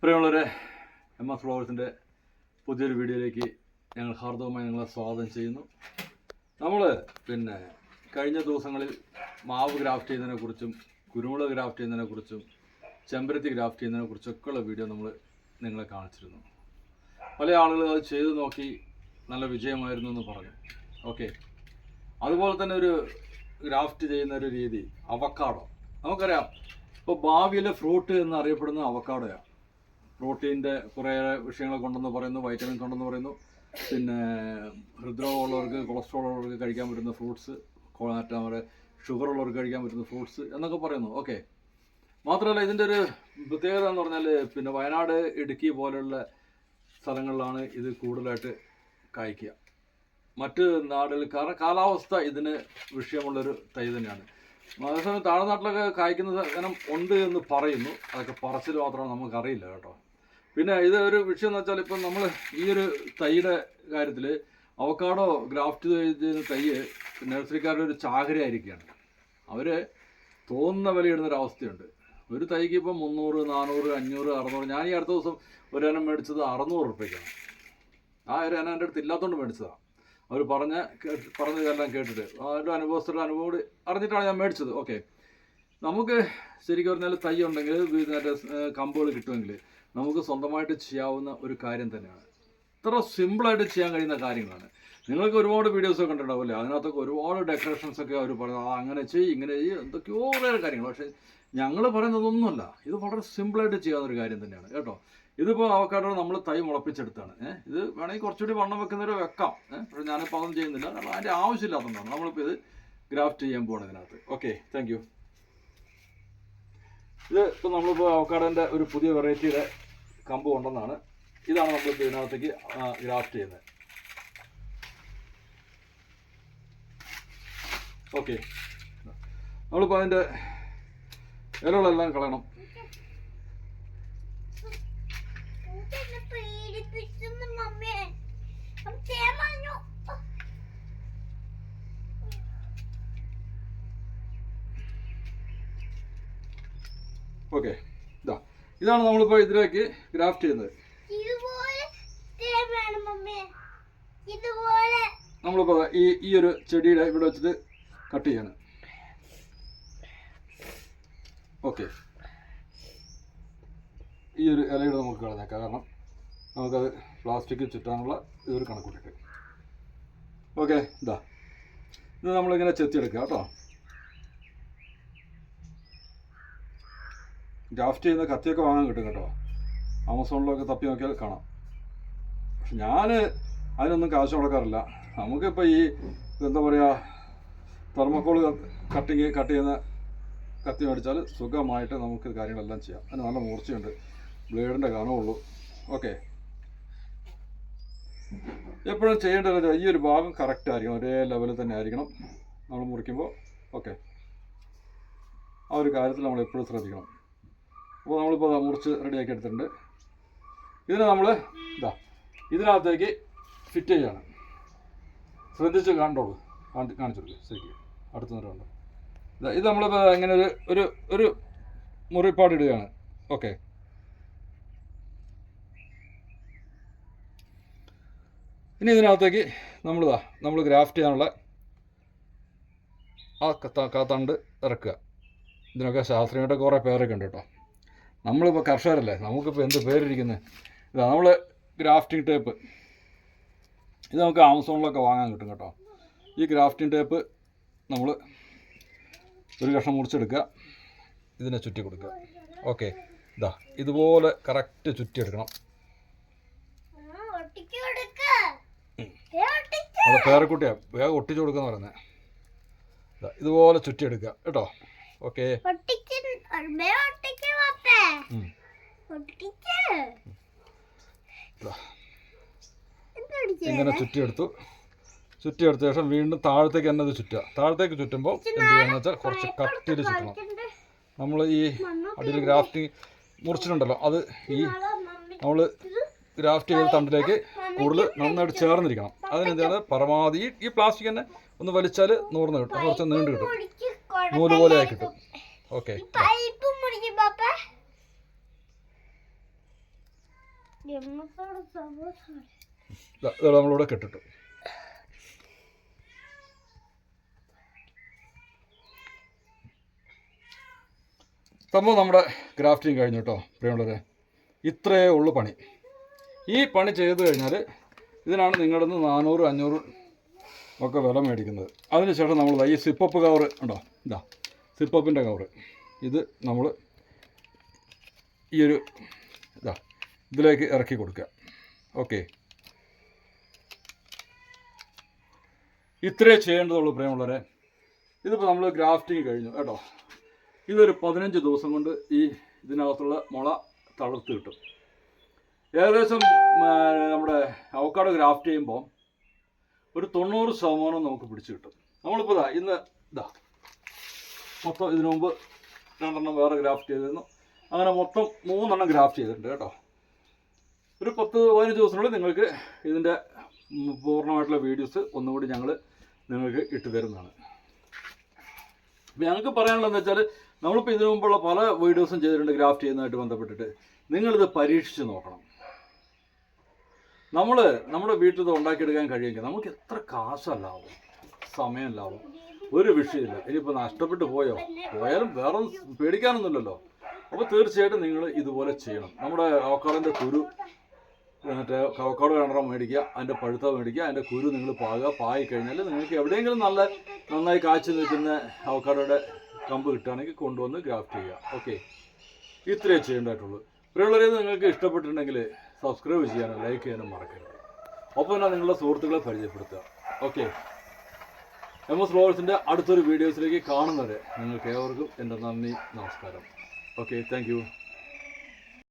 പ്രിയമുള്ളവരെ M S ഫ്ലവേഴ്സിന്റെ പുതിയൊരു വീഡിയോയിലേക്ക് ഞങ്ങൾ ഹാർദവമായി നിങ്ങളെ സ്വാഗതം ചെയ്യുന്നു. നമ്മൾ പിന്നെ കഴിഞ്ഞ ദിവസങ്ങളിൽ മാവ് ഗ്രാഫ്റ്റ് ചെയ്യുന്നതിനെക്കുറിച്ചും കുരുമുളക് ഗ്രാഫ്റ്റ് ചെയ്യുന്നതിനെക്കുറിച്ചും ചെമ്പരത്തി ഗ്രാഫ്റ്റ് ചെയ്യുന്നതിനെക്കുറിച്ചൊക്കെയുള്ള വീഡിയോ നമ്മൾ നിങ്ങളെ കാണിച്ചിരുന്നു. പല ആളുകൾ അത് ചെയ്തു നോക്കി നല്ല വിജയമായിരുന്നു എന്ന് പറഞ്ഞു. ഓക്കെ അതുപോലെ തന്നെ ഒരു ഗ്രാഫ്റ്റ് ചെയ്യുന്ന ഒരു രീതി അവക്കാടോ. നമുക്കറിയാം. ഇപ്പോൾ ഭാവിയിലെ ഫ്രൂട്ട് എന്നറിയപ്പെടുന്ന അവക്കാടോയാണ് പ്രോട്ടീന്റെ കുറേ വിഷയങ്ങൾ കൊണ്ടെന്ന് പറയുന്നു വൈറ്റമിൻസ് ഉണ്ടെന്ന് പറയുന്നു. പിന്നെ ഹൃദ്രോഗമുള്ളവർക്ക് കൊളസ്ട്രോൾ ഉള്ളവർക്ക് കഴിക്കാൻ പറ്റുന്ന ഫ്രൂട്ട്സ് നമ്മുടെ ഷുഗർ ഉള്ളവർക്ക് കഴിക്കാൻ പറ്റുന്ന ഫ്രൂട്ട്സ് എന്നൊക്കെ പറയുന്നു. ഓക്കെ മാത്രമല്ല ഇതിന്റെ ഒരു പ്രത്യേകത എന്ന് പറഞ്ഞാൽ പിന്നെ വയനാട് ഇടുക്കി പോലുള്ള സ്ഥലങ്ങളിലാണ് ഇത് കൂടുതലായിട്ട് കായ്ക്കുക. മറ്റ് നാടുകളിൽ കാരണം കാലാവസ്ഥ ഇതിന് വിഷയമുള്ളൊരു തൈ തന്നെയാണ്. അതേസമയം താഴ്നാട്ടിലൊക്കെ കായ്ക്കുന്ന സാധനം ഉണ്ട് എന്ന് പറയുന്നു. അതൊക്കെ പറച്ചിൽ മാത്രമാണ് നമുക്കറിയില്ല കേട്ടോ. പിന്നെ ഇത് ഒരു വിഷയം എന്ന് വെച്ചാൽ ഇപ്പം നമ്മൾ ഈ ഒരു തൈയുടെ കാര്യത്തിൽ അവക്കാടോ ഗ്രാഫ്റ്റ് ചെയ്ത തൈ നഴ്സറിക്കാരുടെ ഒരു ചാകരയായിരിക്കുകയാണ്. അവർ തോന്നുന്ന വിലയിടുന്ന ഒരു അവസ്ഥയുണ്ട് ഒരു തൈക്ക് ഇപ്പം മുന്നൂറ് നാനൂറ് അഞ്ഞൂറ് അറുന്നൂറ്. ഞാൻ ഈ അടുത്ത ദിവസം ഒരു ഇനം മേടിച്ചത് അറുന്നൂറ് റുപ്യക്കാണ്. ആ ഒരു ഇനം എന്റെ അടുത്ത് ഇല്ലാത്തതുകൊണ്ട് മേടിച്ചതാണ് അവർ പറഞ്ഞ പറഞ്ഞതെല്ലാം കേട്ടിട്ട്. ആ ഒരു അനുഭവസ്ഥരുടെ അനുഭവം കൂടി അറിഞ്ഞിട്ടാണ് ഞാൻ മേടിച്ചത്. ഓക്കെ. നമുക്ക് ശരിക്കും പറഞ്ഞാൽ തൈ ഉണ്ടെങ്കിൽ മറ്റേ കമ്പുകൾ കിട്ടുമെങ്കിൽ നമുക്ക് സ്വന്തമായിട്ട് ചെയ്യാവുന്ന ഒരു കാര്യം തന്നെയാണ്. ഇത്ര സിമ്പിളായിട്ട് ചെയ്യാൻ കഴിയുന്ന കാര്യങ്ങളാണ്. നിങ്ങൾക്ക് ഒരുപാട് വീഡിയോസ് കണ്ടിട്ടുണ്ടാവില്ലേ അതിനകത്തൊക്കെ ഒരുപാട് ഡെക്കറേഷൻസ് ഒക്കെ അവർ ആ അങ്ങനെ ചെയ്യും ഇങ്ങനെ ചെയ്യും എന്തൊക്കെയോ കുറേ കാര്യങ്ങൾ പക്ഷേ ഞങ്ങൾ പറയുന്നതൊന്നുമല്ല. ഇത് വളരെ സിമ്പിളായിട്ട് ചെയ്യാവുന്ന ഒരു കാര്യം തന്നെയാണ് കേട്ടോ. ഇതിപ്പോൾ അവക്കാടോ നമ്മൾ തൈ മുളപ്പിച്ചെടുത്താണ്. ഏഹ് ഇത് വേണമെങ്കിൽ കുറച്ചുകൂടി വണ്ണം വെക്കുന്നവരെ വെക്കാം. ഏഹ് പക്ഷേ ഞാനിപ്പോൾ അതൊന്നും ചെയ്യുന്നില്ല. കാരണം അതിന്റെ ആവശ്യമില്ലാത്തതാണ് നമ്മളിപ്പോൾ ഇത് ഗ്രാഫ്റ്റ് ചെയ്യാൻ പോകണം ഇതിനകത്ത്. ഓക്കെ താങ്ക് ഇത് ഇപ്പോൾ നമ്മളിപ്പോൾ അവക്കാടോന്റെ ഒരു പുതിയ വെറൈറ്റിയുടെ കമ്പ് കൊണ്ടെന്നാണ്. ഇതാണ് നമ്മൾ ഇതിനകത്തേക്ക് ഗ്രാഫ്റ്റ് ചെയ്യുന്നത്. ഓക്കെ. നമ്മളിപ്പോൾ അതിന്റെ ഇലകളെല്ലാം കളയണം. ഓക്കെ. ഇതാണ് നമ്മളിപ്പോൾ ഇതിലേക്ക് ഗ്രാഫ്റ്റ് ചെയ്യുന്നത്. നമ്മളിപ്പോൾ ഈ ഈ ഒരു ചെടിയുടെ ഇവിടെ വെച്ചിട്ട് കട്ട് ചെയ്യാണ്. ഓക്കെ. ഈ ഒരു ഇലയുടെ നമുക്ക് കളഞ്ഞേക്കാം. കാരണം നമുക്കത് പ്ലാസ്റ്റിക് ചുറ്റാനുള്ള ഇതൊരു കണക്കൂട്ടിട്ട്. ഓക്കെ ഇതാ ഇത് നമ്മളിങ്ങനെ ചെത്തിയെടുക്കുക കേട്ടോ. ഗ്രാഫ്റ്റ് ചെയ്യുന്ന കത്തിയൊക്കെ വാങ്ങാൻ കിട്ടും കേട്ടോ. ആമസോണിലൊക്കെ തപ്പി നോക്കിയാൽ കാണാം. പക്ഷെ ഞാൻ അതിനൊന്നും കാശ് മുടക്കാറില്ല. നമുക്കിപ്പോൾ ഈ എന്താ പറയുക തെർമക്കോൾ കട്ടിങ് കട്ട് ചെയ്യുന്ന കത്തി മേടിച്ചാൽ സുഖമായിട്ട് നമുക്ക് കാര്യങ്ങളെല്ലാം ചെയ്യാം. അതിന് നല്ല മൂർച്ചയുണ്ട്. ബ്ലേഡിന്റെ കനമുള്ളൂ ഓക്കെ എപ്പോഴും ചെയ്യേണ്ടത് ഈ ഒരു ഭാഗം കറക്റ്റ് ആയിരിക്കണം. ഒരേ ലെവലിൽ തന്നെ ആയിരിക്കണം. നമ്മൾ മുറിക്കുമ്പോൾ ഓക്കെ ആ ഒരു കാര്യത്തിൽ നമ്മൾ എപ്പോഴും ശ്രദ്ധിക്കണം. അപ്പോൾ നമ്മളിപ്പോൾ മുറിച്ച് റെഡിയാക്കി എടുത്തിട്ടുണ്ട്. ഇതിനെ നമ്മൾ ഇതാ ഇതിനകത്തേക്ക് ഫിറ്റ് ചെയ്യാണ്. ശ്രദ്ധിച്ച് കണ്ടോളൂ കാണി കാണിച്ചോളൂ ശരിക്കും. അടുത്ത നേരം കണ്ടോ? ഇതാ ഇത് നമ്മളിപ്പോൾ ഇങ്ങനെ ഒരു ഒരു ഒരു മുറിപ്പാട് ഇടുകയാണ്. ഓക്കെ. ഇനി ഇതിനകത്തേക്ക് നമ്മളിതാ നമ്മൾ ഗ്രാഫ്റ്റ് ചെയ്യാനുള്ള ആ തണ്ട് ഇറക്കുക. ഇതിനൊക്കെ ശാസ്ത്രീയമായിട്ട് കുറേ പേരൊക്കെ ഉണ്ട് കേട്ടോ. നമ്മളിപ്പോൾ കർഷകരല്ലേ? നമുക്കിപ്പോൾ എന്ത് പേരിരിക്കുന്നത് ഇതാ നമ്മൾ ഗ്രാഫ്റ്റിംഗ് ടേപ്പ് ഇത് നമുക്ക് ആമസോണിലൊക്കെ വാങ്ങാൻ കിട്ടും കേട്ടോ. ഈ ഗ്രാഫ്റ്റിംഗ് ടേപ്പ് നമ്മൾ ഒരു കഷ്ണം മുറിച്ചെടുക്കുക. ഇതിനെ ചുറ്റി കൊടുക്കുക. ഓക്കെ ഇതാ ഇതുപോലെ കറക്റ്റ് ചുറ്റിയെടുക്കണം. അത് പേരക്കുട്ടിയാ. വേഗം ഒട്ടിച്ചു കൊടുക്കുന്ന പറയുന്നത് ഇതാ ഇതുപോലെ ചുറ്റിയെടുക്കുക കേട്ടോ? ഓക്കെ ഇങ്ങനെ ചുറ്റിയെടുത്തു. ചുറ്റിയെടുത്ത ശേഷം വീണ്ടും താഴത്തേക്ക് തന്നെ അത് ചുറ്റുക. താഴത്തേക്ക് ചുറ്റുമ്പോൾ എന്ത് ചെയ്യാന്ന് വെച്ചാൽ കുറച്ച് കട്ടിയിൽ ചുറ്റണം. നമ്മൾ ഈ അടിയിൽ ഗ്രാഫ്റ്റിംഗ് മുറിച്ചിട്ടുണ്ടല്ലോ. അത് ഈ നമ്മൾ ഗ്രാഫ്റ്റ് ചെയ്ത തണ്ടിലേക്ക് കൂടുതൽ നന്നായിട്ട് ചേർന്നിരിക്കണം. അതിനെന്താണ് പരമാവധി ഈ ഈ പ്ലാസ്റ്റിക് തന്നെ ഒന്ന് വലിച്ചാൽ നൂർന്ന് കിട്ടും. കുറച്ച് നീണ്ടു കിട്ടും. നൂൽ പോലെ ആയി കിട്ടും ഓക്കെ. നമ്മളിവിടെ കെട്ടിട്ടു. സംഭവം നമ്മുടെ ഗ്രാഫ്റ്റിംഗ് കഴിഞ്ഞു കേട്ടോ പ്രിയമുള്ളവരെ. ഇത്രയേ ഉള്ളൂ പണി. ഈ പണി ചെയ്തു കഴിഞ്ഞാൽ ഇതിനാണ് നിങ്ങളുടെ നിന്ന് നാനൂറ് അഞ്ഞൂറ് ഒക്കെ വില മേടിക്കുന്നത്. അതിനുശേഷം നമ്മൾ ഈ സിപ്പപ്പ് കവർ ഉണ്ടോ? ഇതാ സിപ്പപ്പിന്റെ കവറ്. ഇത് നമ്മൾ ഈ ഒരു ഇതാ ഇതിലേക്ക് ഇറക്കി കൊടുക്കുക. ഓക്കെ ഇത്രേ ചെയ്യേണ്ടതുള്ളൂ പ്രിയമുള്ളവരെ ഇതിപ്പോൾ നമ്മൾ ഗ്രാഫ്റ്റിംഗ് കഴിഞ്ഞു കേട്ടോ. ഇതൊരു പതിനഞ്ച് ദിവസം കൊണ്ട് ഈ ഇതിനകത്തുള്ള മുള തളർത്ത് കിട്ടും. ഏകദേശം നമ്മുടെ അവക്കാട് ഗ്രാഫ്റ്റ് ചെയ്യുമ്പോൾ ഒരു തൊണ്ണൂറ് ശതമാനം നമുക്ക് പിടിച്ചു കിട്ടും. നമ്മളിപ്പോൾ ഇതാ ഇന്ന് ഇതാ മൊത്തം ഇതിനു മുമ്പ് രണ്ടെണ്ണം വേറെ ഗ്രാഫ്റ്റ് ചെയ്തിരുന്നു. അങ്ങനെ മൊത്തം മൂന്നെണ്ണം ഗ്രാഫ്റ്റ് ചെയ്തിട്ടുണ്ട് കേട്ടോ. ഒരു പത്ത് പതിനഞ്ച് ദിവസത്തിനുള്ളിൽ നിങ്ങൾക്ക് ഇതിന്റെ പൂർണമായിട്ടുള്ള വീഡിയോസ് ഒന്നുകൂടി ഞങ്ങൾ നിങ്ങൾക്ക് ഇട്ട് തരുന്നതാണ്. ഞങ്ങൾക്ക് പറയാനുള്ളതെന്ന് വെച്ചാൽ നമ്മളിപ്പോൾ ഇതിനു മുമ്പുള്ള പല വീഡിയോസും ചെയ്തിട്ടുണ്ട് ഗ്രാഫ്റ്റ് ചെയ്യുന്നതായിട്ട് ബന്ധപ്പെട്ടിട്ട്. നിങ്ങളിത് പരീക്ഷിച്ച് നോക്കണം. നമ്മൾ നമ്മുടെ വീട്ടിൽ ഇത് ഉണ്ടാക്കിയെടുക്കാൻ കഴിയുമെങ്കിൽ നമുക്ക് എത്ര കാശല്ലാവും? സമയം ലാവും ഒരു വിഷയമില്ല. ഇനിയിപ്പോൾ നഷ്ടപ്പെട്ടു പോയോ? പോയാലും വേറെ പേടിക്കാനൊന്നുമില്ലല്ലോ. അപ്പോൾ തീർച്ചയായിട്ടും നിങ്ങൾ ഇതുപോലെ ചെയ്യണം. നമ്മുടെ ഓക്കാറിന്റെ കുരു എന്നിട്ട് കവക്കോട് കിണറ മേടിക്കുക അതിന്റെ പഴുത്ത മേടിക്കുക അതിന്റെ കുരു നിങ്ങൾ പാകുക. പായി കഴിഞ്ഞാൽ നിങ്ങൾക്ക് എവിടെയെങ്കിലും നല്ല നന്നായി കാച്ചു നിൽക്കുന്ന അവക്കാടയുടെ കമ്പ് കിട്ടുകയാണെങ്കിൽ കൊണ്ടുവന്ന് ഗ്രാഫ്റ്റ് ചെയ്യുക. ഓക്കെ. ഇത്രയേ ചെയ്യേണ്ടതായിട്ടുള്ളൂ. പ്രിയമുള്ളവരെ നിങ്ങൾക്ക് ഇഷ്ടപ്പെട്ടിട്ടുണ്ടെങ്കിൽ സബ്സ്ക്രൈബ് ചെയ്യാനും ലൈക്ക് ചെയ്യാനും മറക്കരുത്. ഒപ്പം തന്നെ നിങ്ങളുടെ സുഹൃത്തുക്കളെ പരിചയപ്പെടുത്തുക. ഓക്കെ. എം എസ് ഫ്ലോവേഴ്സിന്റെ അടുത്തൊരു വീഡിയോസിലേക്ക് കാണുന്നവരെ നിങ്ങൾക്ക് ഏവർക്കും എന്റെ നന്ദി നമസ്കാരം. Okay thank